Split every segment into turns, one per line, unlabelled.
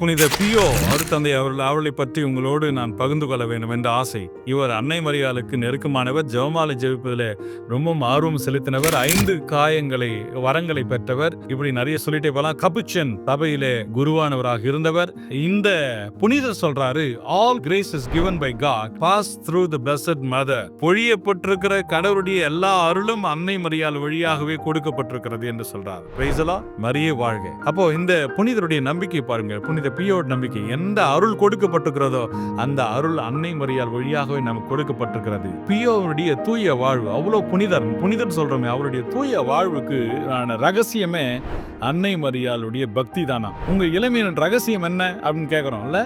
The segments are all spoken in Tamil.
புனித பியோ அருத்தந்தை அவர்கள் அவளை பற்றி உங்களோடு நான் பகிர்ந்து கொள்ள வேண்டும் என்ற ஆசை. இவர் அன்னை மரியாளுக்கு நெருக்கமானவர் ஜெவமாலை ஜெபிப்பதில் ரொம்பவும் ஆர்வம் செலுத்தினவர் ஐந்து காயங்களை வரங்களை பெற்றவர். இப்படி நிறைய சொல்லிட்டே போலாம். கபுச்சன் சபையிலே குருவானவராக இருந்தவர். இந்த புனிதர் சொல்றாரு all grace is given by God pass through the blessed mother பொழியப்பட்டிருக்கிற கடவுளுடைய எல்லா அருளும் அன்னை மரியாள் வழியாகவே கொடுக்கப்பட்டிருக்கிறது என்று சொல்றார். பிரைசலா வாழ்க. அப்போ இந்த புனிதருடைய நம்பிக்கை பாருங்க புனித பியோட நம்பிக்கை எந்த அருள் கொடுக்கப்பட்டிருக்கிறதோ அந்த அருள் அன்னை மரியால் வழியாகவே நமக்கு கொடுக்கப்பட்டிருக்கிறது. பியோவுடைய தூய வாழ்வு அவ்வளவு புனிதர் புனிதர் சொல்றோமே அவருடைய தூய வாழ்வுக்கு ரகசியமே அன்னை மரியாளுடைய பக்தி தானா? உங்க இளமையின் ரகசியம் என்ன அப்படின்னு கேட்குறோம்ல?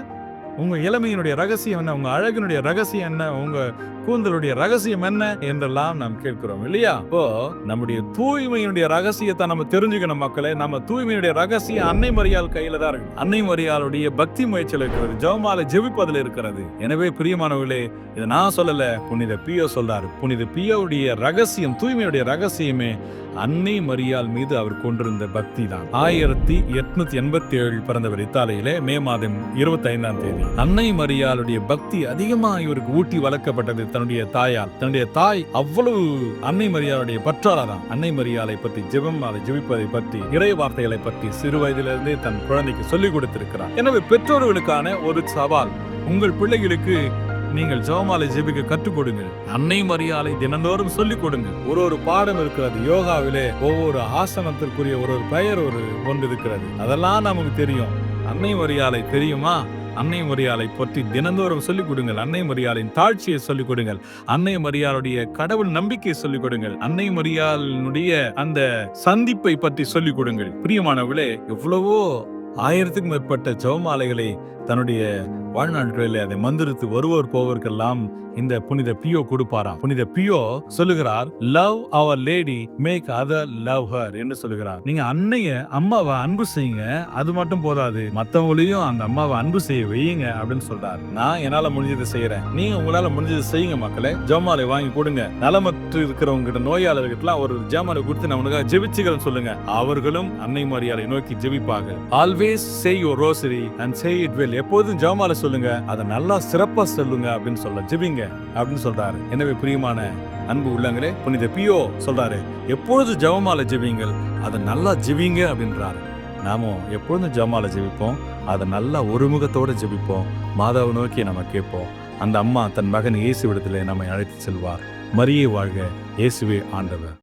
உங்கள் இளமையினுடைய ரகசியம் என்ன? உங்கள் அழகினுடைய ரகசியம் என்ன? உங்க கூந்தலுடைய ரகசியம் என்ன? என்றெல்லாம் நாம் கேட்கிறோம் இல்லையா? இப்போ நம்முடைய தூய்மையினுடைய ரகசியத்தை நம்ம தெரிஞ்சுக்கணும் மக்களே. நம்ம தூய்மையுடைய ரகசியம் அன்னை மரியால் கையில தான் இருக்கு. அன்னை மரியாளுடைய பக்தி முயற்சியில் இருக்கிறது. ஜெபமாலை ஜெபிப்பதில் இருக்கிறது. எனவே பிரியமானவர்களே இதை நான் சொல்லலை. புனித பியோ சொல்றாரு. புனித பியோவுடைய ரகசியம் தூய்மையுடைய ரகசியமே அன்னை மரியால் மீது அவர் கொண்டிருந்த பக்தி தான் ஆயிரத்தி எட்நூத்தி எண்பத்தி ஏழில் பிறந்தவர் இத்தாலியிலே மே மாதம் இருபத்தி ஐந்தாம் தேதி. அன்னை மரியாளுடைய பக்தி அதிகமா இவருக்கு ஊட்டி வளர்க்கப்பட்டது தன்னுடைய தாயால். தன்னுடைய தாய் அவ்வளவு அன்னை மரியாளுடைய பற்றாளராம் அன்னை மரியாலை பற்றி ஜெபம் அதை ஜெபிப்பதை பற்றி இறை வார்த்தைகளை பற்றி சிறு வயதிலிருந்தே தன் குழந்தைக்கு சொல்லிக் கொடுத்திருக்கிறார். எனவே பெற்றோர்களுக்கான ஒரு சவால் உங்கள் பிள்ளைகளுக்கு நீங்கள் ஜெபமாலை ஜெபிக்க கற்றுக் கொடுங்கள். அன்னை மரியாதை தினந்தோறும் சொல்லிக் கொடுங்கள். ஒரு ஒரு பாடம் இருக்கிறது. யோகாவிலே ஒவ்வொரு ஆசனத்திற்குரிய ஒரு ஒரு பெயர் ஒரு ஒன்று இருக்கிறது. அதெல்லாம் நமக்கு தெரியும். அன்னை மரியாதை தெரியுமா? அன்னை மரியாதை பற்றி தினந்தோறும் சொல்லிக் கொடுங்கள். அன்னை மரியாதையின் தாழ்ச்சியை சொல்லிக் கொடுங்கள். அன்னை மரியாளுடைய கடவுள் நம்பிக்கையை சொல்லிக் கொடுங்கள். அன்னை மரியாளினுடைய அந்த சந்திப்பை பற்றி சொல்லிக் கொடுங்கள். பிரியமானவர்களே எவ்வளவோ ஆயிரத்துக்கும் மேற்பட்ட ஜெபமாலைகளை தன்னுடைய வாழ்நாட்களில் அதை மந்திரித்து வருவோர் போவர்க்கெல்லாம் இந்த புனித பியோ கொடுப்பாராம். புனித பியோ சொல்லுகிறார் love our lady make other love her என்று சொல்லுகிறார். நீங்க அன்னைய அம்மாவை அன்பு செய்யுங்க அது மட்டும் போதாது. மத்தவங்களையும் அந்த அம்மாவை அன்பு செய்ய வையுங்க அப்படின்னு சொல்றார். நான் என்னால முடிஞ்சதை செய்யறேன். நீங்க உங்களால முடிஞ்சதை செய்யுங்க மக்களே. ஜமாலை வாங்கி கொடுங்க. நலமற்று இருக்கிறவங்க கிட்ட நோயாளர்கிட்ட ஒரு ஜமாலை கொடுத்து நான் உனக்காக ஜெபிச்சுக்கிறேன் சொல்லுங்க. அவர்களும் அன்னை மரியாதை நோக்கி ஜெபிப்பாங்க always always say your rosary and say it well எப்போதும் ஜெபமால சொல்லுங்க. அதை நல்லா சிறப்பா சொல்லுங்க அப்படின்னு சொல்ல ஜெபிங்க அப்படின்னு சொல்றாரு. எனவே பிரியமான அன்பு உள்ளங்களே புனித பியோ சொல்றாரு எப்பொழுது ஜெபமால ஜெபிங்கள் அதை நல்லா ஜெபிங்க அப்படின்றாரு. நாமும் எப்பொழுதும் ஜெபமால ஜெபிப்போம். அதை நல்லா ஒருமுகத்தோடு ஜெபிப்போம். மாதாவை நோக்கி நம்ம கேட்போம். அந்த அம்மா தன் மகன் இயேசு விடத்திலே நம்மை அழைத்து செல்வார். மரியே வாழ்க இயேசுவே ஆண்டவர்.